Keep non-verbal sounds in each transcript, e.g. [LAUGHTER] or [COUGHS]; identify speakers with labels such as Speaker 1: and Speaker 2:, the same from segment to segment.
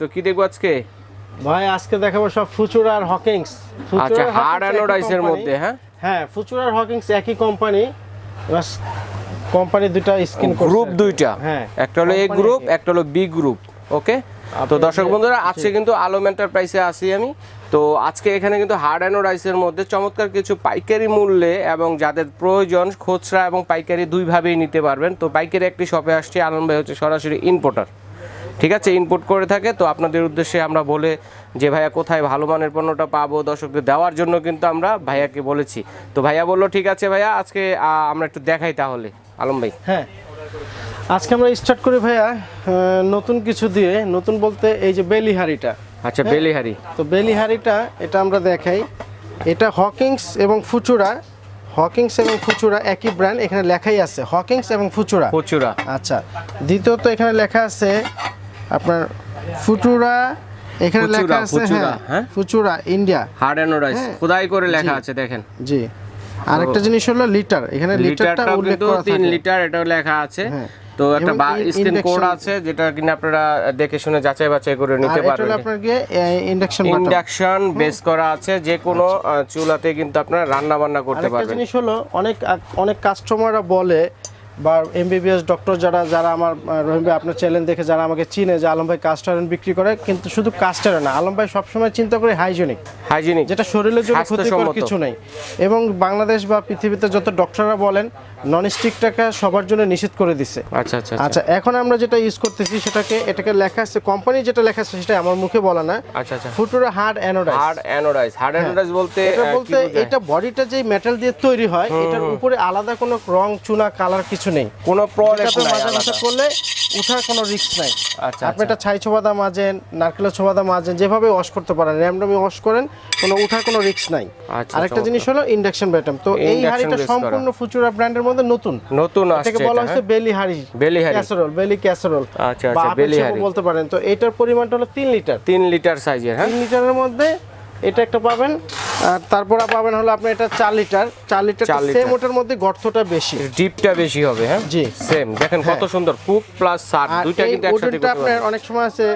Speaker 1: তো কি দেখব আজকে?
Speaker 2: ভাই আজকে দেখাবো সব ফুচুর আর হকিংস।
Speaker 1: আচ্ছা হার্ড অ্যানোডাইসের মধ্যে হ্যাঁ?
Speaker 2: হ্যাঁ ফুচুর আর হকিংস একই কোম্পানি কোম্পানি দুটো স্কিন
Speaker 1: গ্রুপ দুইটা?
Speaker 2: হ্যাঁ
Speaker 1: একটা হলো এ গ্রুপ। একটা হলো বি গ্রুপ ওকে তো দর্শক বন্ধুরা আজকে কিন্তু আলম এন্টারপ্রাইসে আসি আমি। তো আজকে এখানে কিন্তু হার্ড অ্যানোডাইসের মধ্যে চমৎকার কিছু পাইকারি মূল্যে এবং যাদের প্রয়োজন খুচরা এবং পাইকারি দুইভাবেই নিতে পারবেন। তো পাইকারি একটি শপে আসছে আলম ভাই হচ্ছে সরাসরি ইম্পোর্টার ঠিক আছে ইনপুট করে থাকে। তো আপনাদের উদ্দেশ্যে আমরা বলে যে ভাইয়া কোথায় ভালো মানের পণ্যটা পাবো? দর্শকদের দেওয়ার জন্য কিন্তু আমরা ভাইয়াকে বলেছি। তো ভাইয়া বলল ঠিক আছে ভাইয়া আজকে আমরা একটু দেখাই তাহলে। আলম ভাই।
Speaker 2: হ্যাঁ। আজকে আমরা স্টার্ট করি ভাইয়া নতুন কিছু দিয়ে নতুন বলতে এই যে বেলিহারিটা।
Speaker 1: আচ্ছা বেলিহারি।
Speaker 2: তো বেলিহারিটা এটা আমরা দেখাই। এটা হকিংস এবং ফুচুরা হকিংস এবং ফুচুরা একই ব্র্যান্ড এখানে লেখাই আছে। হকিংস এবং ফুচুরা
Speaker 1: প্রচুরা
Speaker 2: আচ্ছা দ্বিতীয়ত এখানে লেখা আছে আপনার ফুটুরা এখানে লেখা আছে হ্যাঁ
Speaker 1: হ্যাঁ?
Speaker 2: ফুচুরা ইন্ডিয়া।
Speaker 1: হার্ড অ্যানোডাইস
Speaker 2: হ্যাঁ।
Speaker 1: খোদাই করে লেখা আছে দেখেন।
Speaker 2: জি। আরেকটা জিনিস হলো লিটার এখানে লিটারটা উল্লেখ করা
Speaker 1: তিন
Speaker 2: থাকে।
Speaker 1: লিটার এটাও লেখা আছে।
Speaker 2: হ্যাঁ।
Speaker 1: তো একটা
Speaker 2: in-
Speaker 1: স্ক্রিন কোড আছে যেটা কিনা আপনারা দেখে শুনে যাচাই বাছাই করে নিতে
Speaker 2: এটা
Speaker 1: পারবেন।
Speaker 2: আপনার গিয়ে ইন্ডাকশন
Speaker 1: ইন্ডাকশন বেস করা আছে যে কোনো চুলাতে কিন্তু আপনারা রান্না বান্না করতে পারবেন।
Speaker 2: জিনিস হলো অনেক অনেক কাস্টমাররা বলে বা এমবিবিএস ডক্টর যারা যারা আমার রহিম ভাই আপনার চ্যানেল দেখে যারা আমাকে চিনে যে আলম ভাই কাস্টারন বিক্রি করে কিন্তু শুধু কাস্টারন না আলম ভাই সবসময় চিন্তা করে হাইজেনিক
Speaker 1: হাইজিনিক
Speaker 2: যেটা শরীরের জন্য ক্ষতিকর কিছু নেই। এবং বাংলাদেশ বা পৃথিবীতে যত ডক্টররা বলেন নন স্টিকটাকে সবার জন্য নিষেধ করে দিছে।
Speaker 1: আচ্ছা আচ্ছা আচ্ছা।
Speaker 2: আচ্ছা এখন আমরা যেটা ইউজ করতেছি সেটাকে এটাকে লেখা আছে কোম্পানি যেটা লেখা আছে সেটা আমার মুখে বলা না।
Speaker 1: আচ্ছা আচ্ছা।
Speaker 2: Futura hard anodize
Speaker 1: hard anodize hard anodize বলতে
Speaker 2: এটা বলতে এটা বডিটা যে মেটাল দিয়ে তৈরি হয় এটার উপরে আলাদা কোনো রং চুনা কালার কিছু নেই।
Speaker 1: কোনো প্রলেপ নাই আলাদা।
Speaker 2: করলে উঠার কোনো রিস্ক নাই।
Speaker 1: আচ্ছা
Speaker 2: আপনি এটা ছাই ছোবাদা মাজেন নারকেলের ছোবাদা মাজেন যেভাবে ওয়াশ করতে পারেন র্যামডামি ওয়াশ করেন কোনো উঠার কোনো রিস্ক নাই।
Speaker 1: আচ্ছা,
Speaker 2: আরেকটা জিনিস হলো ইন্ডাকশন ব্যাটাম তো এই হাড়িটা সম্পূর্ণ ফুচুরা ব্র্যান্ডের মধ্যে নতুন।
Speaker 1: নতুন
Speaker 2: এটাকে বলা হচ্ছে বেলি হাড়ি।
Speaker 1: বেলি হাঁড়ি।
Speaker 2: ক্যাসারোল বেলি ক্যাসারোল
Speaker 1: আচ্ছা, আচ্ছা, বেলি হাঁড়ি।
Speaker 2: বলতে পারেন। তো এটার পরিমাণটা হলো তিন লিটার
Speaker 1: তিন লিটার সাইজের হ্যাঁ?
Speaker 2: তিন লিটারের মধ্যে এটা একটা পাবেন। আর তারপর পাবেন হলো আপনি এটা চার লিটার। চার লিটার সেম ওটার মধ্যে গর্তটা বেশি।
Speaker 1: ডিপটা বেশি হবে হ্যাঁ?
Speaker 2: জি।
Speaker 1: সেম দেখেন কত সুন্দর। কুক প্লাস সার দুইটা কিন্তু একসাথে করতে
Speaker 2: আপনার অনেক সময় আছে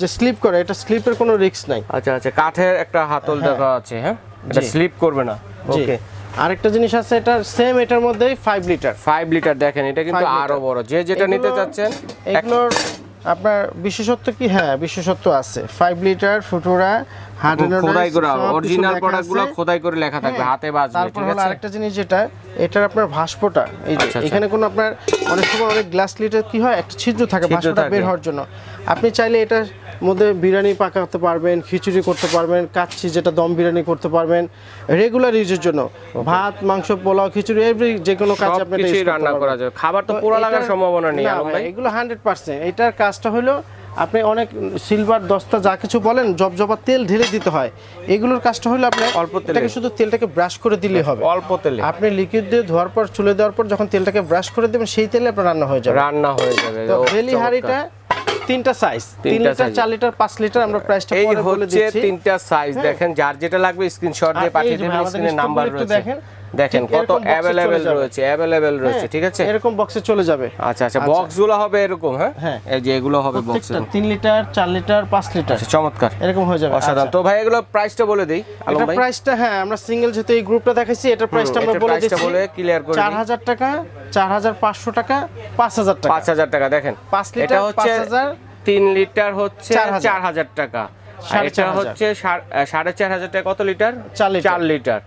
Speaker 2: যে স্লিপ করে এটা স্লিপের কোনো রিস্ক নাই।
Speaker 1: আচ্ছা আচ্ছা। কাঠের একটা হাতল দেখা আছে হ্যাঁ? এটা স্লিপ করবে না। ওকে
Speaker 2: আরেকটা জিনিস আছে এটা সেম এটার মধ্যেই ফাইভ লিটার
Speaker 1: ফাইভ লিটার দেখেন এটা কিন্তু
Speaker 2: আরও
Speaker 1: বড়। যে যেটা নিতে চাচ্ছেন
Speaker 2: এগুলোর আপনার বিশেষত্ব কি? হ্যাঁ বিশেষত্ব আছে। 5 লিটার ফুটুরা
Speaker 1: খোদাই করা অরিজিনাল প্রোডাক্টগুলো খোদাই করে লেখা থাকবে হাতে বাজবে
Speaker 2: হ্যাঁ। তারপর
Speaker 1: ঠিক
Speaker 2: হলো
Speaker 1: আছে?
Speaker 2: আরেকটা জিনিস যেটা এটার আপনার ভাস্পটা এই যে
Speaker 1: আচ্ছা, আচ্ছা।
Speaker 2: এখানে কোনো আপনার অনেক সময় অনেক গ্লাস লিটার কি হয়? একটা ছিদ্র থাকে ভাস্পটা বের হওয়ার জন্য। আপনি চাইলে এটার মধ্যে বিরিয়ানি পাকাতে পারবেন খিচুড়ি করতে পারবেন কাচ্ছি যেটা দম বিরিয়ানি করতে পারবেন রেগুলার ইউজের জন্য। ভাত মাংস পোলাও খিচুড়ি এভরি যে কোনো কাজ আপনি
Speaker 1: রান্না করা। যাবে খাবার তো পোড়া লাগার সম্ভাবনা নেই
Speaker 2: এগুলো হান্ড্রেড পার্সেন্ট এটার কাজটা হলো আপনি অনেক সিলভার দস্তা যা কিছু বলেন জব জবা তেল ঢেলে দিতে হয়। এগুলোর কাজটা হলো আপনি
Speaker 1: অল্প তেলে।
Speaker 2: এটাকে শুধু তেলটাকে ব্রাশ করে দিলেই হবে।
Speaker 1: অল্প তেলে।
Speaker 2: আপনি লিকুইড দিয়ে ধোয়ার পর চুলে দেওয়ার পর যখন তেলটাকে ব্রাশ করে দেবেন সেই তেলে আপনার রান্না হয়ে যাবে।
Speaker 1: রান্না হয়ে যাবে।
Speaker 2: তো হাঁড়িটা তিনটা সাইজ তিন
Speaker 1: তিনটা
Speaker 2: লিটার। চার লিটার পাঁচ লিটার আমরা প্রাইসটা
Speaker 1: এই হচ্ছে
Speaker 2: হ্যাঁ।
Speaker 1: তিনটা সাইজ দেখেন যার যেটা লাগবে স্ক্রিনশট দিয়ে
Speaker 2: আর
Speaker 1: পাঠিয়ে দেবেন স্ক্রিনে নাম্বার রয়েছে
Speaker 2: দেখেন।
Speaker 1: দেখেন কত অ্যাভেলেবেল রয়েছে অ্যাভেলেবেল রয়েছে ঠিক আছে?
Speaker 2: এরকম বক্সে চলে যাবে।
Speaker 1: আচ্ছা আচ্ছা বক্সগুলো হবে এরকম হ্যাঁ?
Speaker 2: হ্যাঁ।
Speaker 1: এই যে এগুলো হবে বক্সে
Speaker 2: প্রত্যেকটা তিন লিটার চার লিটার পাঁচ লিটার
Speaker 1: আচ্ছা চমৎকার।
Speaker 2: এরকম হয়ে যাবে।
Speaker 1: অসাধারণ।
Speaker 2: আচ্ছা।
Speaker 1: তো ভাই এগুলো প্রাইসটা বলে দেই আলম ভাই।
Speaker 2: প্রাইসটা হ্যাঁ আমরা সিঙ্গেল যেহেতু এই গ্রুপটা দেখাইছি এটার প্রাইসটা আমরা বলে দিচ্ছি
Speaker 1: বলে clear করে
Speaker 2: চার
Speaker 1: দিই।
Speaker 2: হাজার টাকা চার হাজার পাঁচশো টাকা পাঁচ হাজার টাকা।
Speaker 1: পাঁচ হাজার টাকা দেখেন
Speaker 2: পাঁচ লিটার,
Speaker 1: এটা হচ্ছে
Speaker 2: পাঁচ হাজার,
Speaker 1: তিন লিটার হচ্ছে
Speaker 2: চার হাজার।
Speaker 1: চার হাজার টাকা। আর
Speaker 2: সাড়ে
Speaker 1: এটা। হচ্ছে সাড়ে চার হাজার টাকা কত লিটার
Speaker 2: চার লিটার।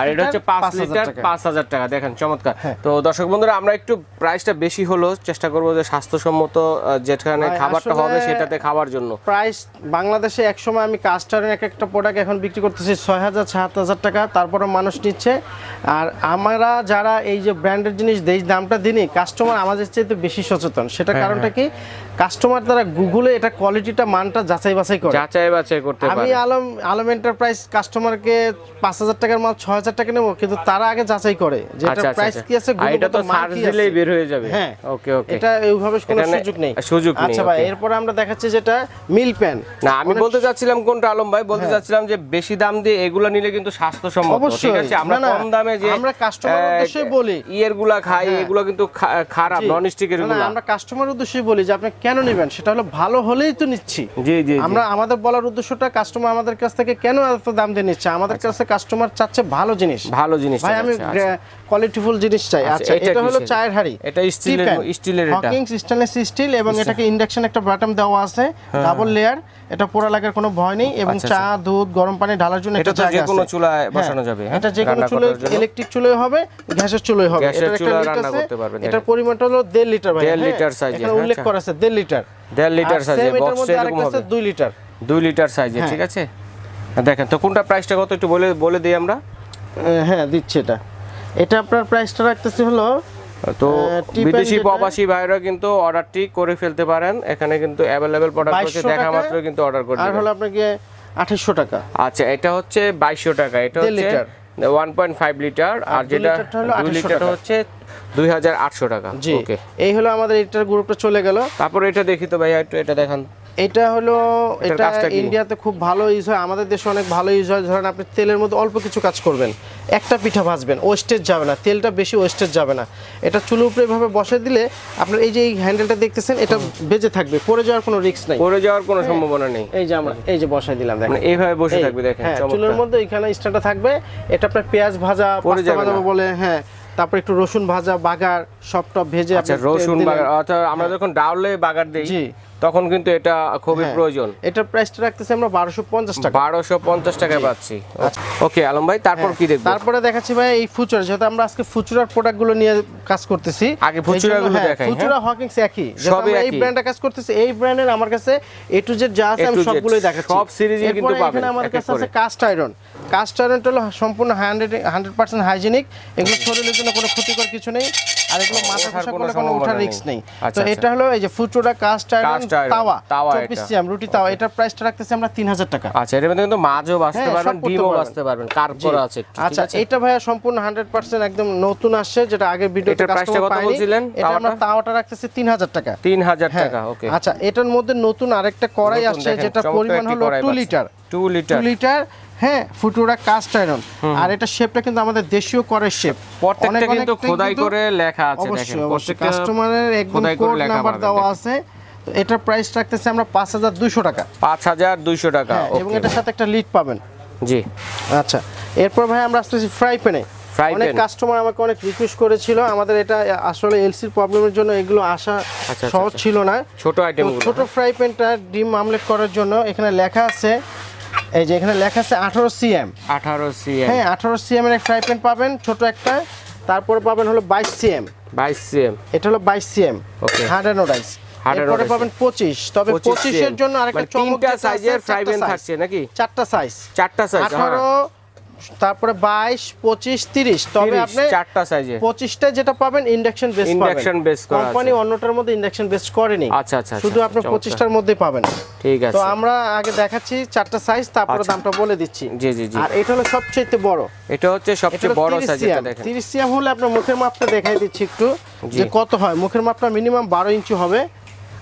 Speaker 1: আর এটা হচ্ছে পাঁচ লিটার পাঁচ হাজার টাকা দেখেন চমৎকার।
Speaker 2: হ্যাঁ।
Speaker 1: তো দর্শক বন্ধুরা আমরা একটু প্রাইসটা বেশি হলো চেষ্টা করব যে স্বাস্থ্যসম্মত যেখানে খাবারটা হবে সেটাতে খাওয়ার জন্য।
Speaker 2: প্রাইস বাংলাদেশে এক সময় আমি কাস্টারের এক একটা প্রোডাক্ট এখন বিক্রি করতেছি ছয় হাজার সাত হাজার টাকা তারপরে মানুষ নিচ্ছে। আর আমরা যারা এই যে ব্র্যান্ডের জিনিস দেই দামটা দিনই কাস্টমার আমাদের চাইতে বেশি সচেতন। সেটা
Speaker 1: হ্যাঁ,
Speaker 2: কারণটা কি? কাস্টমার তারা গুগলে এটা কোয়ালিটিটা মানটা যাচাই বাছাই করে
Speaker 1: যাচাই বাছাই করতে
Speaker 2: আমি আলম আলম এন্টারপ্রাইজ কাস্টমারকে পাঁচ হাজার টাকার মাল ছ হাজার টাকা নেব কিন্তু তারা আগে যাচাই করে যে
Speaker 1: আচ্ছা
Speaker 2: এটার
Speaker 1: আচ্ছা
Speaker 2: প্রাইস
Speaker 1: আচ্ছা।
Speaker 2: কি আছে
Speaker 1: এটা তো সার্চ দিলেই বের হয়ে যাবে
Speaker 2: হ্যাঁ
Speaker 1: ওকে ওকে
Speaker 2: এটা এইভাবে কোনো সুযোগ নেই
Speaker 1: সুযোগ নেই,
Speaker 2: আচ্ছা ভাই. এরপরে আমরা দেখাচ্ছি যেটা মিল প্যান
Speaker 1: না আমি বলতে চাচ্ছিলাম কোনটা আলম ভাই বলতে
Speaker 2: হ্যাঁ।
Speaker 1: চাচ্ছিলাম যে বেশি দাম দিয়ে এগুলো নিলে কিন্তু স্বাস্থ্যসম্মত। ঠিক আছে আমরা কম দামে যে
Speaker 2: আমরা কাস্টমার
Speaker 1: আহ,
Speaker 2: উদ্দেশ্যেই বলি।
Speaker 1: ইয়েরগুলা খাই
Speaker 2: হ্যাঁ।
Speaker 1: এগুলো কিন্তু খারাপ
Speaker 2: জি।
Speaker 1: নন স্টিকের
Speaker 2: না, না, আমরা কাস্টমার উদ্দেশ্যে বলি যে আপনি কেন নেবেন? সেটা হলো ভালো হলেই তো নিচ্ছি।
Speaker 1: জি জি।
Speaker 2: আমরা আমাদের বলার উদ্দেশ্যটা কাস্টমার আমাদের কাছ থেকে কেন এত দাম দিয়ে নিচ্ছে? আমাদের কাছে কাস্টমার চাচ্ছে ভালো জিনিস।
Speaker 1: ভালো জিনিস
Speaker 2: ভাই আমি কোয়ালিটিফুল জিনিস চাই।
Speaker 1: আচ্ছা,
Speaker 2: আচ্ছা
Speaker 1: এটা
Speaker 2: এটা হলো চায়ের হাড়ি।
Speaker 1: এটা স্টিলের স্টিলের এটা।
Speaker 2: হকিংস স্টেনলেস স্টিল এবং এটাকে ইন্ডাকশন একটা বাটন দেওয়া আছে। ডাবল লেয়ার এটা পোড়া লাগার কোনো ভয় নেই এবং
Speaker 1: হ্যাঁ। আচ্ছা,
Speaker 2: চা দুধ গরম পানি ঢালার জন্য
Speaker 1: এটা যে কোনো চুলায়
Speaker 2: হ্যাঁ,
Speaker 1: বসানো যাবে, হ্যাঁ?
Speaker 2: এটা যে কোনো চুলায় ইলেকট্রিক চুলায় হবে গ্যাসের চুলায় হবে। এটার একটা
Speaker 1: রান্না করতে পারবেন,
Speaker 2: এটার পরিমাণটা হলো দেড় লিটার ভাই
Speaker 1: দেড়
Speaker 2: হ্যাঁ?
Speaker 1: লিটার size এর,
Speaker 2: এখানে উল্লেখ
Speaker 1: আচ্ছা।
Speaker 2: করা আছে দেড় লিটার।
Speaker 1: দেড় লিটার সাইজে
Speaker 2: মধ্যে
Speaker 1: এরকম হবে।
Speaker 2: দুই লিটার।
Speaker 1: দুই লিটার সাইজে
Speaker 2: হ্যাঁ।
Speaker 1: ঠিক আছে? দেখেন তো কোনটা প্রাইসটা কত একটু বলে বলে দিই আমরা?
Speaker 2: হ্যাঁ দিচ্ছি এটা। এটা আপনার প্রাইসটা রাখতেছি হলো
Speaker 1: তো বিদেশি প্রবাসী ভাইরা কিন্তু অর্ডারটি করে ফেলতে পারেন। এখানে কিন্তু অ্যাভেলেবেল প্রোডাক্ট আছে দেখা মাত্র কিন্তু অর্ডার করে
Speaker 2: আর হলো আপনাকে আঠাশশো টাকা।
Speaker 1: আচ্ছা এটা হচ্ছে বাইশশো টাকা এটা হচ্ছে
Speaker 2: litre.
Speaker 1: One point five litre আর যেটা
Speaker 2: লিটারটা হলো
Speaker 1: দুই
Speaker 2: 2800
Speaker 1: লিটারটা
Speaker 2: টাকা।
Speaker 1: হচ্ছে দুই হাজার আটশো টাকা।
Speaker 2: জি
Speaker 1: ওকে
Speaker 2: এই হলো আমাদের এটার গ্রুপটা চলে গেল।
Speaker 1: তারপরে এটা দেখি তো ভাইয়া একটু এটা দেখান।
Speaker 2: এটা হলো এটা ইন্ডিয়াতে খুব ভালো ইউজ হয় আমাদের দেশে অনেক ভালো ইউজ হয়। ধরেন আপনি তেলের মধ্যে অল্প কিছু কাজ করবেন একটা পিঠা ভাজবেন ওয়েস্টেজ যাবে না তেলটা বেশি ওয়েস্টেজ যাবে না। এটা চুলোর উপরে এভাবে বসে দিলে আপনার এই যে এই হ্যান্ডেলটা দেখতেছেন এটা বেজে থাকবে পড়ে যাওয়ার কোনো রিস্ক নাই।
Speaker 1: পড়ে যাওয়ার কোনো সম্ভাবনা নেই।
Speaker 2: এই যে আমরা এই যে বসাই দিলাম দেখেন।
Speaker 1: মানে এইভাবে বসে থাকবে দেখেন
Speaker 2: হ্যাঁ। চুলের মধ্যে এখানে স্ট্যান্ডটা থাকবে এটা আপনার পেঁয়াজ ভাজা পাস্তা
Speaker 1: যাবে
Speaker 2: ভাজা বলে হ্যাঁ তারপর একটু রসুন ভাজা বাগার সব টপ ভেজে
Speaker 1: আচ্ছা রসুন। বাগার অর্থাৎ আমরা যখন ডাউলে বাগার দেই
Speaker 2: জি।
Speaker 1: তখন কিন্তু এটা খুবই
Speaker 2: হ্যাঁ।
Speaker 1: প্রয়োজন।
Speaker 2: এটার প্রাইসটা রাখতেছি আমরা বারোশো পঞ্চাশ টাকা।
Speaker 1: বারোশো পঞ্চাশ টাকায় পাচ্ছি। ওকে আলম ভাই তারপর কি দেখব?
Speaker 2: হ্যাঁ, তারপরে দেখাচ্ছি ভাই এই ফুচুরা যেহেতু আমরা আজকে ফুচুরার প্রোডাক্টগুলো নিয়ে কাজ করতেছি
Speaker 1: আগে ফুচুরাগুলো
Speaker 2: এই জন্য, হ্যাঁ,
Speaker 1: দেখাই, হ্যাঁ?
Speaker 2: ফুচুরা হকিংস একই।
Speaker 1: সবই
Speaker 2: এই। ব্র্যান্ডে কাজ করতেছি এই ব্র্যান্ডের আমার কাছে এ টু জেড যা আছে আমি সবগুলোই দেখাচ্ছি।
Speaker 1: সব সিরিজই কিন্তু পাবেন,
Speaker 2: এখানে আমার কাছে আছে কাস্ট আয়রন কাস্ট আয়রনটা হলো সম্পূর্ণ হান্ড্রেড হান্ড্রেড পার্সেন্ট হাইজেনিক এগুলো শরীরের জন্য কোনো ক্ষতিকর কিছু নেই। আর এগুলো মাথা
Speaker 1: ওঠার
Speaker 2: করলে কোনো ওঠার রিস্ক নেই।
Speaker 1: আচ্ছা,
Speaker 2: তো
Speaker 1: আচ্ছা।
Speaker 2: এটা হলো এই যে ফুচুরা কাস্ট আয়রন তাওয়া।
Speaker 1: তাওয়া এটা।
Speaker 2: রুটি তাওয়া। এটার প্রাইসটা রাখতেছি আমরা তিন হাজার টাকা।
Speaker 1: আচ্ছা এর মধ্যে কিন্তু মাছও
Speaker 2: হ্যাঁ,
Speaker 1: পারবেন ডিমও। বাঁচতে পারবেন কার্ভ করা আছে
Speaker 2: আচ্ছা এটা ভাইয়া সম্পূর্ণ হান্ড্রেড পার্সেন্ট একদম নতুন আসছে যেটা আগের ভিডিওতে কাস্টমার
Speaker 1: কত বলছিলেন,
Speaker 2: এটা আমরা
Speaker 1: তাওয়াটা?
Speaker 2: রাখতেছি তিন হাজার টাকা।
Speaker 1: তিন হাজার
Speaker 2: হ্যাঁ।
Speaker 1: টাকা ওকে
Speaker 2: আচ্ছা এটার মধ্যে নতুন আরেকটা কড়াই আসছে যেটা পরিমাণ হলো
Speaker 1: কড়াই
Speaker 2: টু
Speaker 1: পাচ্ছি।
Speaker 2: Litre
Speaker 1: two
Speaker 2: two
Speaker 1: litre
Speaker 2: litre হ্যাঁ ফুটুরা কাস্ট আয়রন আর এটা শেপটা কিন্তু আমাদের দেশীয় করের শেপ
Speaker 1: প্রত্যেকটা কিন্তু খোদাই করে লেখা আছে দেখেন প্রত্যেকটা
Speaker 2: কাস্টমারের একদম কোড নাম্বার দেওয়া আছে। তো এটার প্রাইস রাখতেছি আমরা পাঁচ হাজার দুইশো টাকা।
Speaker 1: পাঁচ হাজার দুইশো টাকা
Speaker 2: হ্যাঁ এবং এটার সাথে একটা লিড পাবেন।
Speaker 1: জি।
Speaker 2: আচ্ছা এরপর ভাই আমরা আসতেছি ফ্রাই প্যানে অনেক কাস্টমার আমাকে অনেক রিকোয়েস্ট করেছিল। আমাদের এটা আসলে এলসির প্রবলেমের জন্য এগুলো আসা
Speaker 1: আচ্ছা,
Speaker 2: সহজ
Speaker 1: আচ্ছা।
Speaker 2: ছিল না।
Speaker 1: ছোট আইটেম
Speaker 2: ছোট ফ্রাই প্যানটা ডিম আমলেট করার জন্য এখানে লেখা আছে এই যে এখানে লেখা আছে আঠারো সিএম।
Speaker 1: আঠারো সিএম।
Speaker 2: হ্যাঁ আঠারো সিএম এর ফ্রাই প্যান পাবেন ছোট একটা। তারপরে পাবেন হলো বাইশ সিএম।
Speaker 1: বাইশ সিএম।
Speaker 2: এটা হলো বাইশ সিএম।
Speaker 1: ওকে।
Speaker 2: হার্ড
Speaker 1: রাইস
Speaker 2: এরপরে। পাবেন পঁচিশ। তবে পঁচিশের জন্য আরেকটা চমক
Speaker 1: মানে তিনটা সাইজের ফ্রাই প্যান থাকছে নাকি?
Speaker 2: চারটা সাইজ
Speaker 1: চারটা সাইজ
Speaker 2: আঠারো তারপরে বাইশ পঁচিশ তিরিশ। তবে আপনি
Speaker 1: চারটা সাইজে
Speaker 2: পঁচিশটা যেটা পাবেন ইন্ডাকশন বেস
Speaker 1: base করা
Speaker 2: কোম্পানি অন্যটার মধ্যে ইন্ডাকশন বেস করেনি।
Speaker 1: আচ্ছা, আচ্ছা,
Speaker 2: শুধু
Speaker 1: আচ্ছা,
Speaker 2: আপনি
Speaker 1: চমৎকার।
Speaker 2: পঁচিশটার মধ্যে পাবেন।
Speaker 1: ঠিক আছে।
Speaker 2: তো আমরা আগে দেখাচ্ছি চারটা সাইজ তারপরে
Speaker 1: আচ্ছা।
Speaker 2: দামটা বলে দিচ্ছি।
Speaker 1: জি জি জি।
Speaker 2: আর এটা হলো সবচেয়ে বড়।
Speaker 1: এটা হচ্ছে সবচেয়ে বড় সাইজ এটা দেখেন।
Speaker 2: 30 সিএম হলে আপনার মুখের মাপটা দেখাই দিচ্ছি একটু যে কত হয়। মুখের মাপটা মিনিমাম বারো ইঞ্চি হবে।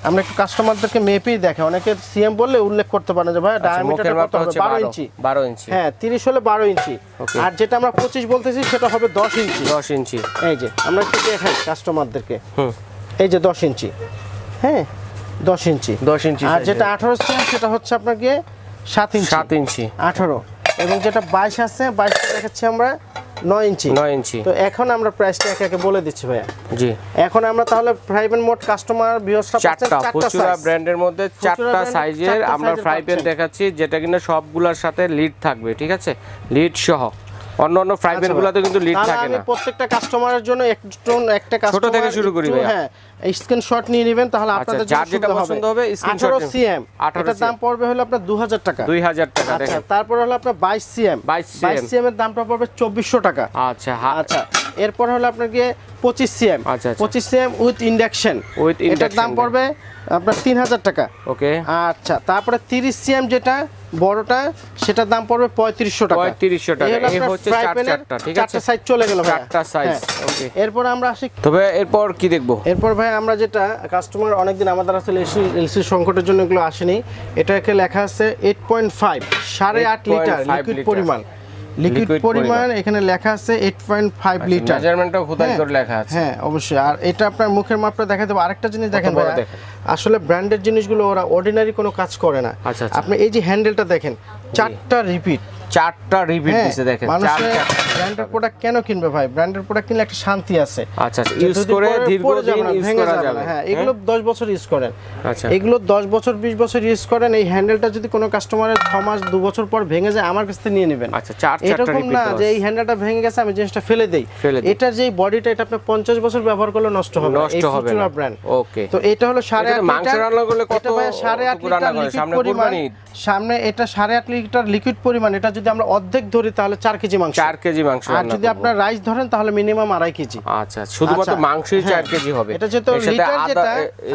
Speaker 2: আমরা একটু কাস্টমারদেরকে মেপেই দেখে। অনেকে সিএম বললে উল্লেখ করতে পারে যে ভাই
Speaker 1: আচ্ছা,
Speaker 2: ডায়ামিটারটা কত হবে?
Speaker 1: হচ্ছে
Speaker 2: বারো
Speaker 1: বারো
Speaker 2: ইঞ্চি।
Speaker 1: বারো ইঞ্চি।
Speaker 2: হ্যাঁ তিরিশ হলে বারো ইঞ্চি।
Speaker 1: Okay.
Speaker 2: আর যেটা আমরা পঁচিশ বলতেছি সেটা হবে দশ ইঞ্চি।
Speaker 1: দশ ইঞ্চি।
Speaker 2: এই যে আমরা একটু দেখাই কাস্টমারদেরকে
Speaker 1: হুম।
Speaker 2: এই যে দশ ইঞ্চি। হ্যাঁ দশ ইঞ্চি।
Speaker 1: দশ ইঞ্চি
Speaker 2: আর যেটা
Speaker 1: এর।
Speaker 2: আঠারো সিএম সেটা হচ্ছে আপনাকে সাত ইঞ্চি।
Speaker 1: সাত ইঞ্চি।
Speaker 2: আঠারো। এবং যেটা বাইশ আছে বাইশটা দেখাচ্ছি আমরা। নয় ইঞ্চি।
Speaker 1: নয় ইঞ্চি।
Speaker 2: তো এখন আমরা প্রাইসটা একে একে বলে দিচ্ছি ভাইয়া।
Speaker 1: জি।
Speaker 2: এখন আমরা তাহলে প্রাইভেট মোট কাস্টমার বিহসটা
Speaker 1: চারটা ফুচুরা ব্র্যান্ডের মধ্যে চারটা সাইজের আমরা ফ্রাই প্যান দেখাচ্ছি যেটা কিনা সবগুলোর সাথে লিড থাকবে ঠিক আছে? লিড সহ। অন্য অন্য ফ্রাই প্যান কিন্তু লিড থাকে
Speaker 2: আচ্ছা
Speaker 1: না।
Speaker 2: প্রত্যেকটা কাস্টমারের জন্য একজন একটা কাস্টমার
Speaker 1: থেকে শুরু করি।
Speaker 2: হ্যাঁ স্ক্রিনশট নিয়ে নেবেন তাহলে আপনাদের
Speaker 1: যার যেটা পছন্দ হবে, স্ক্রিনশট
Speaker 2: 18
Speaker 1: নিন।
Speaker 2: সিএম
Speaker 1: 18
Speaker 2: এটার দাম পড়বে হলো আপনার 2000 টাকা।
Speaker 1: দুই হাজার টাকা
Speaker 2: আচ্ছা তারপর হলো আপনার 22 সিএম
Speaker 1: 22 CM
Speaker 2: 22 সিএম এর দামটা পড়বে 2400 টাকা।
Speaker 1: আচ্ছা
Speaker 2: আচ্ছা এরপর হলো আপনার গিয়ে 25 সিএম
Speaker 1: আচ্ছা, আচ্ছা।
Speaker 2: 25 সিএম উইথ ইন্ডাকশন
Speaker 1: উইথ
Speaker 2: এটার দাম পড়বে আপনার 3000 টাকা
Speaker 1: ওকে
Speaker 2: আচ্ছা তারপরে 30 সিএম যেটা বড়টা সেটার দাম পড়বে 3500 টাকা
Speaker 1: 3500 টাকা।
Speaker 2: এই
Speaker 1: হচ্ছে চার- চারটা, ঠিক আছে?
Speaker 2: চারটা সাইজ চলে গেল।
Speaker 1: চারটা সাইজ
Speaker 2: হ্যাঁ।
Speaker 1: ওকে
Speaker 2: এরপর আমরা আসি
Speaker 1: তবে এরপর কি দেখব
Speaker 2: এরপর ভাই আমরা যেটা কাস্টমার অনেকদিন আমাদের আসলে এলসি এলসি সংকটের জন্য এগুলো আসেনি এটাকে লেখা আছে এইট পয়েন্ট ফাইভ সাড়ে আট লিটার লিকুইড। পরিমাণ লিকুইড পরিমাণ। এখানে লেখা আছে এইট পয়েন্ট ফাইভ লিটার
Speaker 1: মেজারমেন্টটাও খোদাই করে লেখা আছে।
Speaker 2: হ্যাঁ অবশ্যই। আর এটা আপনার মুখের মাপটা দেখা দেবো আরেকটা জিনিস দেখেন
Speaker 1: ভাই
Speaker 2: আসলে ব্র্যান্ডের জিনিসগুলো ওরা অর্ডিনারি কোনো কাজ করে না।
Speaker 1: আচ্ছা, আচ্ছা।
Speaker 2: আপনি এই যে হ্যান্ডেলটা দেখেন চারটা রিপিট
Speaker 1: চারটা রিপিট
Speaker 2: হ্যাঁ
Speaker 1: দিছে দেখেন
Speaker 2: মানুষে ব্র্যান্ডের প্রোডাক্ট কেন কিনবে ভাই? ব্র্যান্ডের প্রোডাক্ট কিনলে একটা শান্তি আছে।
Speaker 1: আচ্ছা আচ্ছা ইউজ করে
Speaker 2: পড়ে যাবে
Speaker 1: দীর্ঘদিন ইউজ করা
Speaker 2: যাবে হ্যাঁ এগুলো দশ বছর ইউজ করেন।
Speaker 1: আচ্ছা।
Speaker 2: এগুলো দশ বছর বিশ বছর ইউজ করেন। এই হ্যান্ডেলটা যদি কোনো কাস্টমারের ছ মাস দু বছর পর ভেঙে যায় আমার কাছ থেকে নিয়ে নেবেন।
Speaker 1: আচ্ছা চার চারটা
Speaker 2: এরকম না যে এই হ্যান্ডেলটা ভেঙে গেছে আমি জিনিসটা ফেলে দেই। এটার যে বডিটা এটা আপনি পঞ্চাশ বছর ব্যবহার করলে নষ্ট হবে।
Speaker 1: নষ্ট হবে না।
Speaker 2: Brand
Speaker 1: okay.
Speaker 2: তো এটা হলো সাড়ে
Speaker 1: এটাতে
Speaker 2: আট
Speaker 1: মাংস রান্না করলে কত
Speaker 2: এটা ভাই সাড়ে আট
Speaker 1: টুকু রান্না
Speaker 2: লিটার
Speaker 1: করে?
Speaker 2: লিকুইড
Speaker 1: সামনে
Speaker 2: পরিমাণ সামনে এটা সাড়ে আট লিটার লিকুইড পরিমাণ এটা যদি আমরা অর্ধেক ধরি তাহলে চার কেজি মাংস।
Speaker 1: চার কেজি মাংস
Speaker 2: আর যদি আপনার রাইস ধরেন তাহলে মিনিমাম আড়াই কেজি।
Speaker 1: আচ্ছা শুধুমাত্র
Speaker 2: আচ্ছা,
Speaker 1: মাংসই চার
Speaker 2: হ্যাঁ।
Speaker 1: কেজি হবে।
Speaker 2: এটা যেহেতু লিটার যেটা,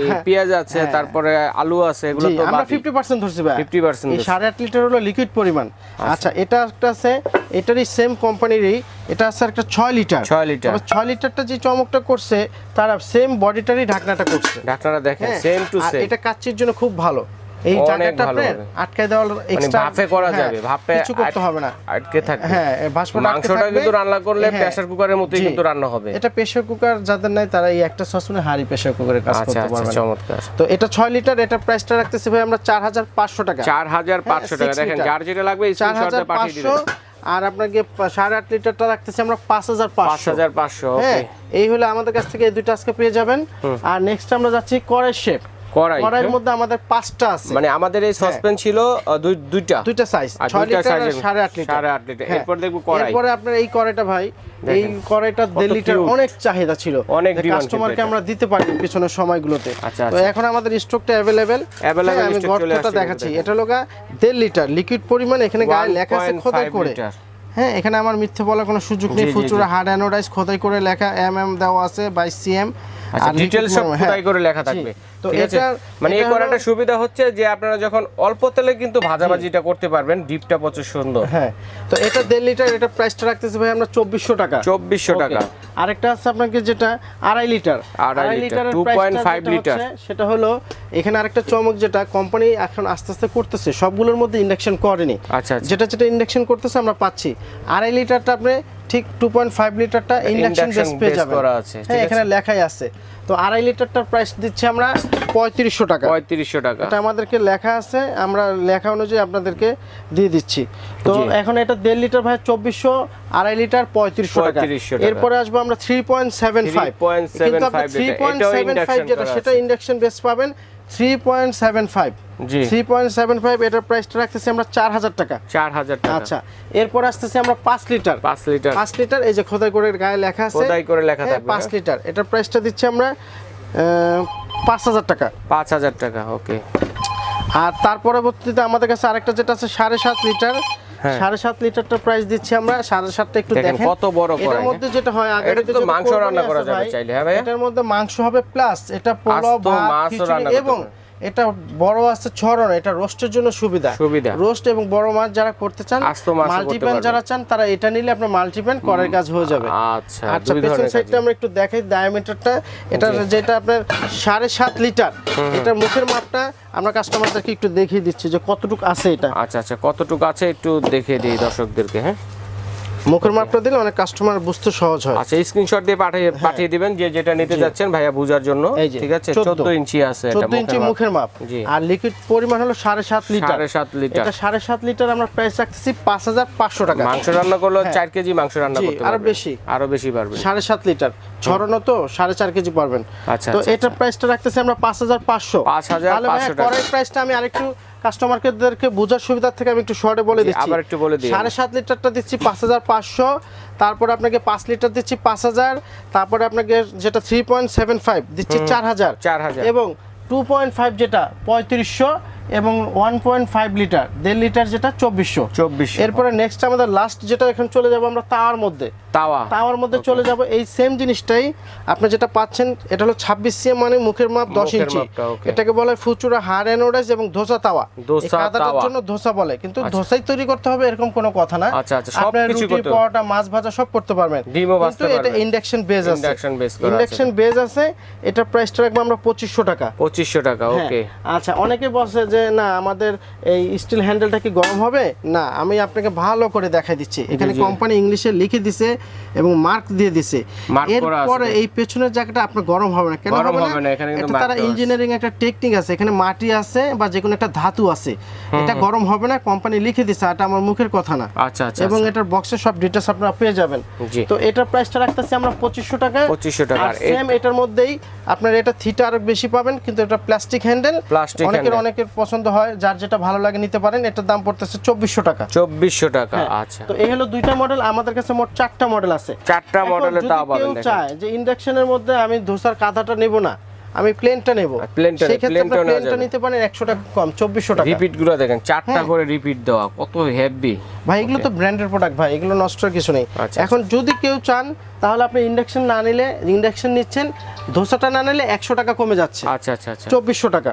Speaker 2: হ্যাঁ।
Speaker 1: পেঁয়াজ আছে তারপরে আলু আছে এগুলো তো
Speaker 2: আমরা। ফিফটি পার্সেন্ট ধরছি ভাই।
Speaker 1: 50%
Speaker 2: এই
Speaker 1: ধরছি।
Speaker 2: সাড়ে আট লিটার হলো লিকুইড পরিমাণ। আচ্ছা। এটা একটা আছে এটারই সেম কোম্পানিরই এটা আছে একটা ছয় লিটার
Speaker 1: ছয় লিটার।
Speaker 2: ছয় লিটারটা যে চমকটা করছে তারা সেম বডিটারই ঢাকনাটা করছে।
Speaker 1: ঢাকনাটা দেখেন
Speaker 2: হ্যাঁ,
Speaker 1: সেম টু সেম
Speaker 2: এটা কাচ্চির জন্য খুব ভালো। এই জায়গাটা আপনার
Speaker 1: হবে।
Speaker 2: আটকায় দেওয়ার
Speaker 1: মানে
Speaker 2: এক্সট্রা
Speaker 1: ভাপে করা যাবে ভাপে
Speaker 2: কিছু করতে হবে না।
Speaker 1: আটকে থাকবে।
Speaker 2: হ্যাঁ ভাসপটা
Speaker 1: মাংসটা কিন্তু রান্না করলে প্রেসার কুকারের মতোই কিন্তু রান্না হবে।
Speaker 2: এটা প্রেসার কুকার যাদের নাই তারা এই একটা সসপ্যানে হাড়ি প্রেসার কুকারে কাজ
Speaker 1: আচ্ছা
Speaker 2: করতে
Speaker 1: আচ্ছা
Speaker 2: পারবে
Speaker 1: চমৎকার।
Speaker 2: তো এটা ছয় লিটার এটা প্রাইসটা রাখতেছি ভাই আমরা চার হাজার পাঁচশো টাকা।
Speaker 1: চার হাজার পাঁচশো
Speaker 2: হ্যাঁ,
Speaker 1: টাকা দেখেন। যার যেটা লাগবে
Speaker 2: চার
Speaker 1: স্ক্রিনশটে
Speaker 2: হাজার
Speaker 1: পাঠিয়ে দিবেন।
Speaker 2: আর আপনাকে সাড়ে আট লিটারটা রাখতেছি আমরা পাঁচ হাজার
Speaker 1: পাঁচ হাজার পাঁচশো
Speaker 2: হ্যাঁ এই হলে আমাদের কাছ থেকে এই দুইটা আজকে পেয়ে যাবেন। আর নেক্সট আমরা যাচ্ছি কড়াই শেপ
Speaker 1: কড়াই
Speaker 2: কড়াইয়ের
Speaker 1: হ্যাঁ?
Speaker 2: মধ্যে আমাদের পাঁচটা আছে।
Speaker 1: মানে আমাদের এই সসপেন ছিল দুই- দুইটা।
Speaker 2: দুইটা সাইজ
Speaker 1: আর
Speaker 2: ছয়
Speaker 1: দুইটা
Speaker 2: লিটার আর
Speaker 1: size-এর-
Speaker 2: সাড়ে আট লিটার
Speaker 1: সাড়ে আট লিটার।
Speaker 2: হ্যাঁ।
Speaker 1: এরপর দেখব কড়াই।
Speaker 2: এরপরে আপনার এই কড়াইটা ভাই এই কড়াইটা লিটার অনেক চাহিদা ছিল।
Speaker 1: অনেক
Speaker 2: কাস্টমারকে আমরা দিতে পারি পিছনের সময়গুলোতে।
Speaker 1: আচ্ছা,
Speaker 2: তো
Speaker 1: আচ্ছা।
Speaker 2: এখন আমাদের স্টকটা অ্যাভেলেবেল
Speaker 1: Available
Speaker 2: আমি গর্তটা দেখাচ্ছি। এটা লোকা দেড় লিটার লিকুইড পরিমাণ এখানে গায়ে লেখা আছে খোদাই করে। হ্যাঁ এখানে আমার মিথ্যে বলার কোনো সুযোগ নেই। ফুচুরা হার্ড অ্যানোডাইজ খোদাই করে লেখা এম এম দেওয়া আছে বাই সিএম
Speaker 1: আচ্ছা ডিটেইলস সব খোদাই করে লেখা থাকবে।
Speaker 2: তো? এটার-
Speaker 1: মানে এই
Speaker 2: এটা
Speaker 1: কড়াইটা সুবিধা হচ্ছে যে আপনারা যখন অল্প তেলে কিন্তু ভাজাভাজিটা করতে পারবেন ডিপটা প্রচুর সুন্দর।
Speaker 2: হ্যাঁ তো এটা দেড় লিটার এটা প্রাইসটা রাখতেছি ভাই আমরা চব্বিশশো টাকা।
Speaker 1: চব্বিশশো. টাকা।
Speaker 2: আরেকটা আছে আপনাকে যেটা আড়াই লিটার।
Speaker 1: আড়াই লিটার, 2.5
Speaker 2: প্রাইসটা
Speaker 1: লিটার।
Speaker 2: লিটার সেটা হলো এখানে আরেকটা চমক যেটা কোম্পানি এখন আস্তে আস্তে করতেছে সবগুলোর মধ্যে ইন্ডাকশন করেনি।
Speaker 1: আচ্ছা আচ্ছা।
Speaker 2: যেটা যেটা ইন্ডাকশন করতেছে আমরা পাচ্ছি। আড়াই লিটারটা আপনি ঠিক টু পয়েন্ট ফাইভ লিটারটা ইন্ডাকশন বেস পেয়ে যাবেন।
Speaker 1: করা আছে,
Speaker 2: হ্যাঁ এখানে লেখাই আছে। তো আড়াই লিটারটার প্রাইস দিচ্ছি আমরা পঁয়ত্রিশশো টাকা।
Speaker 1: পঁয়ত্রিশশো টাকা।
Speaker 2: এটা আমাদেরকে লেখা আছে আমরা লেখা অনুযায়ী আপনাদেরকে দিয়ে দিচ্ছি। তো এখন এটা দেড় লিটার ভাই চব্বিশশো আড়াই লিটার পঁয়ত্রিশশো টাকা।
Speaker 1: 3500
Speaker 2: এরপরে আসব আমরা থ্রি পয়েন্ট সেভেন ফাইভ
Speaker 1: 3.75
Speaker 2: কিন্তু আপনি থ্রি পয়েন্ট সেভেন ফাইভ যেটা সেটা ইন্ডাকশন বেস পাবেন থ্রি পয়েন্ট সেভেন ফাইভ
Speaker 1: জি।
Speaker 2: থ্রি পয়েন্ট সেভেন ফাইভ এটার প্রাইসটা রাখতেছি আমরা চার হাজার টাকা।
Speaker 1: চার হাজার টাকা।
Speaker 2: আচ্ছা এরপর আসতেছি আমরা পাঁচ লিটার।
Speaker 1: পাঁচ লিটার।
Speaker 2: পাঁচ লিটার এই যে খোদাই করে গায়ে লেখা আছে।
Speaker 1: খোদাই করে লেখা
Speaker 2: হ্যাঁ,
Speaker 1: থাকবে,
Speaker 2: পাঁচ
Speaker 1: হ্যাঁ।
Speaker 2: লিটার। এটার প্রাইসটা দিচ্ছি আমরা আহ, পাঁচ হাজার টাকা।
Speaker 1: পাঁচ হাজার টাকা ওকে।
Speaker 2: আর তার পরবর্তীতে আমাদের কাছে আরেকটা যেটা আছে সাড়ে সাত লিটার।
Speaker 1: হ্যাঁ।
Speaker 2: সাড়ে সাত লিটারটা প্রাইস দিচ্ছি আমরা সাড়ে সাতটা একটু
Speaker 1: দেখেন কত বড়
Speaker 2: এটার মধ্যে যেটা হয় আগে
Speaker 1: এটা তো মাংস রান্না করা যাবে চাইলে, হ্যাঁ?
Speaker 2: এটার মধ্যে মাংস হবে প্লাস এটা পোলাও ভাত এবং। এটা বড় আছে ছড়ন এটা রোস্টের জন্য সুবিধা।
Speaker 1: সুবিধা।
Speaker 2: রোস্ট এবং বড় মাছ যারা করতে চান মাল্টিপ্যান যারা চান তারা এটা নিলে আপনার মাল্টিপ্যান করার কাজ হয়ে যাবে।
Speaker 1: আচ্ছা
Speaker 2: আচ্ছা পেছন সাইডটা আমরা একটু দেখাই ডায়ামিটারটা এটা যেটা আপনার সাড়ে সাত লিটার। এটার মুখের মাপটা আমরা কাস্টমারদেরকে একটু দেখিয়ে দিচ্ছি যে কতটুকু আছে এটা।
Speaker 1: আচ্ছা আচ্ছা কতটুকু আছে একটু দেখিয়ে দিই দর্শকদেরকে হ্যাঁ?
Speaker 2: মুখের মাপটা দিলে অনেক কাস্টমার বুঝতে সহজ হয়।
Speaker 1: আচ্ছা স্ক্রিনশট দিয়ে পাঠিয়ে পাঠিয়ে দিবেন যে যেটা নিতে যাচ্ছেন ভাইয়া বুঝার জন্য। ঠিক আছে?
Speaker 2: 14
Speaker 1: ইঞ্চি আছে এটা
Speaker 2: চোদ্দ ইঞ্চি মুখের মাপ। আর লিকুইড পরিমাণ হলো সাড়ে সাত লিটার।
Speaker 1: সাড়ে সাত লিটার।
Speaker 2: এটা সাড়ে সাত লিটার আমরা প্রাইস রাখতেছি পাঁচ হাজার পাঁচশো টাকা।
Speaker 1: মাংস রান্না করলে চার কেজি মাংস রান্না করতে আরও
Speaker 2: বেশি।
Speaker 1: আরও বেশি পারবেন।
Speaker 2: সাড়ে সাত লিটার। ছড়ানো তো সাড়ে চার কেজি পারবেন।
Speaker 1: আচ্ছা,
Speaker 2: তো
Speaker 1: আচ্ছা,
Speaker 2: এটা প্রাইসটা রাখতেছি আমরা পাঁচ হাজার পাঁচশো।
Speaker 1: 5,500 টাকা।
Speaker 2: কড়াই প্রাইসটা আমি আরেকটু কাস্টমারকে বোঝার সুবিধার থেকে আমি একটু শর্টে বলে দিচ্ছি।
Speaker 1: আবার একটু বলে দিই।
Speaker 2: সাড়ে সাত লিটারটা দিচ্ছি পাঁচ হাজার পাঁচশো। তারপরে আপনাকে পাঁচ লিটার দিচ্ছি পাঁচ হাজার। তারপরে আপনাকে যেটা থ্রি পয়েন্ট সেভেন ফাইভ দিচ্ছি চার হাজার।
Speaker 1: 4000
Speaker 2: এবং টু পয়েন্ট ফাইভ যেটা পঁয়ত্রিশশো। এবং ওয়ান পয়েন্ট ফাইভ লিটার দেড় লিটার যেটা চব্বিশশো।
Speaker 1: চব্বিশ
Speaker 2: এরপরে নেক্সট আমাদের লাস্ট যেটা এখন চলে যাব আমরা তাওয়ার মধ্যে।
Speaker 1: তাওয়া।
Speaker 2: তাওয়ার মধ্যে চলে যাব এই সেম জিনিসটাই আপনি যেটা পাচ্ছেন এটা হলো ছাব্বিশ সিএম মানে মুখের মাপ দশ ইঞ্চি এটাকে বলে ফুচুরা হাড় অ্যানোডাইজ এবং ধোসা তাওয়া। কাদাটার জন্য ধোসা বলে কিন্তু ধোসাই তৈরি করতে হবে এরকম কোনো কথা না।
Speaker 1: আচ্ছা, আচ্ছা,
Speaker 2: আপনার
Speaker 1: কিছু
Speaker 2: রুটি পরোটা মাছ ভাজা সব করতে পারবেন। কিন্তু এটা ইন্ডাকশন বেজ আছে। ইন্ডাকশন বেজ আছে। এটা প্রাইসটা রাখব আমরা পঁচিশশো টাকা।
Speaker 1: পঁচিশশো টাকা
Speaker 2: হ্যাঁ,
Speaker 1: ওকে
Speaker 2: আচ্ছা অনেকে বলছে যে যে না আমাদের এই স্টিল হ্যান্ডেলটা কি গরম হবে? না আমি আপনাকে ভালো করে দেখাই দিচ্ছি। এখানে কোম্পানি ইংলিশে লিখে দিছে এবং মার্ক দিয়ে দিছে। এরপরে এই পেছনের জায়গাটা আপনার গরম হবে না। কেন হবে
Speaker 1: না, এখানে কিন্তু
Speaker 2: এটা তারা ইঞ্জিনিয়ারিং একটা টেকনিক আছে। এখানে মাটি আছে বা যে কোনো একটা ধাতু আছে। এটা গরম হবে না কোম্পানি লিখে দিছে এটা আমার মুখের কথা না।
Speaker 1: আচ্ছা আচ্ছা
Speaker 2: এবং এটার বক্সে সব ডিটেলস আপনারা পেয়ে যাবেন। তো এটার প্রাইসটা রাখতেছি আমরা পঁচিশশো টাকা।
Speaker 1: 2500 টাকা।
Speaker 2: সেম এটার মধ্যেই আপনার এটা থিটা আরও বেশি পাবেন কিন্তু এটা প্লাস্টিক হ্যান্ডেল অনেকের। অনেকের পছন্দ হয় যার যেটা ভালো লাগে নিতে পারেন এটার দাম পড়তেছে চব্বিশশো টাকা।
Speaker 1: চব্বিশশো টাকা
Speaker 2: হ্যাঁ।
Speaker 1: আচ্ছা।
Speaker 2: তো এই হলো দুইটা মডেল আমাদের কাছে মোট চারটা মডেল আছে।
Speaker 1: চারটা
Speaker 2: এখন
Speaker 1: মডেলে পাবেন
Speaker 2: চায় যে ইন্ডাকশনের মধ্যে আমি ধোসার কাঁথাটা নেব না আমি প্লেনটা নেব
Speaker 1: প্লেনটা
Speaker 2: ক্ষেত্রে প্লেনটা নিতে পারেন একশো টাকা কম চব্বিশশো টাকা।
Speaker 1: রিপিটগুলো দেখেন চারটা
Speaker 2: হ্যাঁ।
Speaker 1: করে রিপিট দেওয়া কত হেভি
Speaker 2: ভাই এগুলো তো ব্র্যান্ডের প্রোডাক্ট ভাই এগুলো নষ্টর কিছু নেই।
Speaker 1: আচ্ছা,
Speaker 2: এখন যদি কেউ চান তাহলে আপনি ইন্ডাকশন না নিলে ইন্ডাকশন নিচ্ছেন ধোসাটা না নিলে একশো টাকা কমে যাচ্ছে।
Speaker 1: আচ্ছা আচ্ছা আচ্ছা।
Speaker 2: চব্বিশশো টাকা।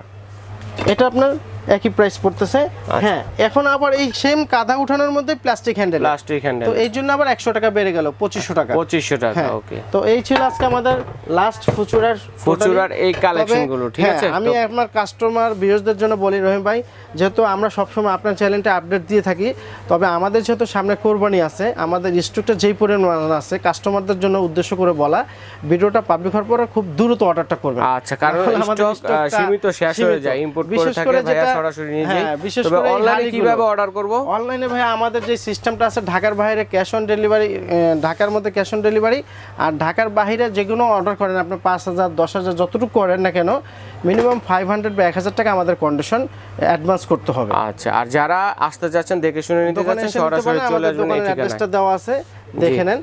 Speaker 2: এটা আপনার একই প্রাইস পড়তেছে।
Speaker 1: আচ্ছা।
Speaker 2: হ্যাঁ এখন আবার এই সেম কাঁধা উঠানোর মধ্যে প্লাস্টিক হ্যান্ডেল
Speaker 1: প্লাস্টিক হ্যান্ডেল
Speaker 2: তো এই জন্য আবার একশো টাকা বেড়ে গেল পঁচিশশো টাকা।
Speaker 1: পঁচিশশো টাকা
Speaker 2: হ্যাঁ
Speaker 1: ওকে
Speaker 2: তো এই ছিল আজকে আমাদের লাস্ট ফুচুরার
Speaker 1: ফুচুরার এই
Speaker 2: তবে,
Speaker 1: কালেকশনগুলো ঠিক
Speaker 2: হ্যাঁ,
Speaker 1: আছে?
Speaker 2: আমি আপনার কাস্টমার ভিউজদের জন্য বলি রহিম ভাই যেহেতু আমরা সবসময় আপনার চ্যানেলটা আপডেট দিয়ে থাকি তবে আমাদের যেহেতু সামনে কোরবানি আছে আমাদের স্টকটা যেই পরিমাণ আছে কাস্টমারদের জন্য উদ্দেশ্য করে বলা ভিডিওটা পাবলিক হওয়ার পরে খুব দ্রুত অর্ডারটা করবেন।
Speaker 1: আচ্ছা কারণ
Speaker 2: আমাদের
Speaker 1: স্টক সীমিত শেষ হয়ে যায় ইম্পোর্ট করে থাকে সরাসরি নিয়ে যায়
Speaker 2: হ্যাঁ, বিশেষ করে
Speaker 1: অনলাইনে কীভাবে অর্ডার করব?
Speaker 2: অনলাইনে ভাই আমাদের যে সিস্টেমটা আছে ঢাকার বাইরে ক্যাশ অন ডেলিভারি ঢাকার মধ্যে ক্যাশ অন ডেলিভারি আর ঢাকার বাইরে যেগুলো অর্ডার করেন আপনি পাঁচ হাজার দশ হাজার যতটুকু করেন না কেন মিনিমাম ফাইভ হান্ড্রেড বা এক হাজার টাকা আমাদের কন্ডিশন অ্যাডভান্স করতে হবে।
Speaker 1: আচ্ছা আর যারা আসতে চাচ্ছেন দেখে শুনে নিতে যাচ্ছেন সরাসরি চলে আসবেন এই ঠিকানায়।
Speaker 2: দেওয়া আছে দেখে নেন।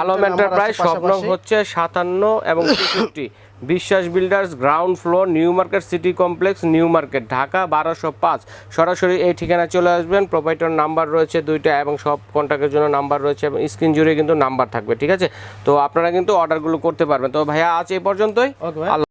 Speaker 1: আলম এন্টারপ্রাইজ স্বপ্ন হচ্ছে সাতান্ন এবং [COUGHS] তেষট্টি Biswas builders ground floor new market city complex new market Dhaka বারোশো পাঁচ। সরাসরি এই ঠিকানায় চলে আসবেন। প্রোপাইটার নাম্বার রয়েছে দুইটা এবং সব কন্ট্যাক্টের জন্য নাম্বার রয়েছে এবং স্ক্রিন জুড়ে কিন্তু নাম্বার থাকবে ঠিক আছে? তো আপনারা কিন্তু অর্ডারগুলো করতে পারবেন। তো ভাইয়া আজ এই পর্যন্তই। আল্লাহ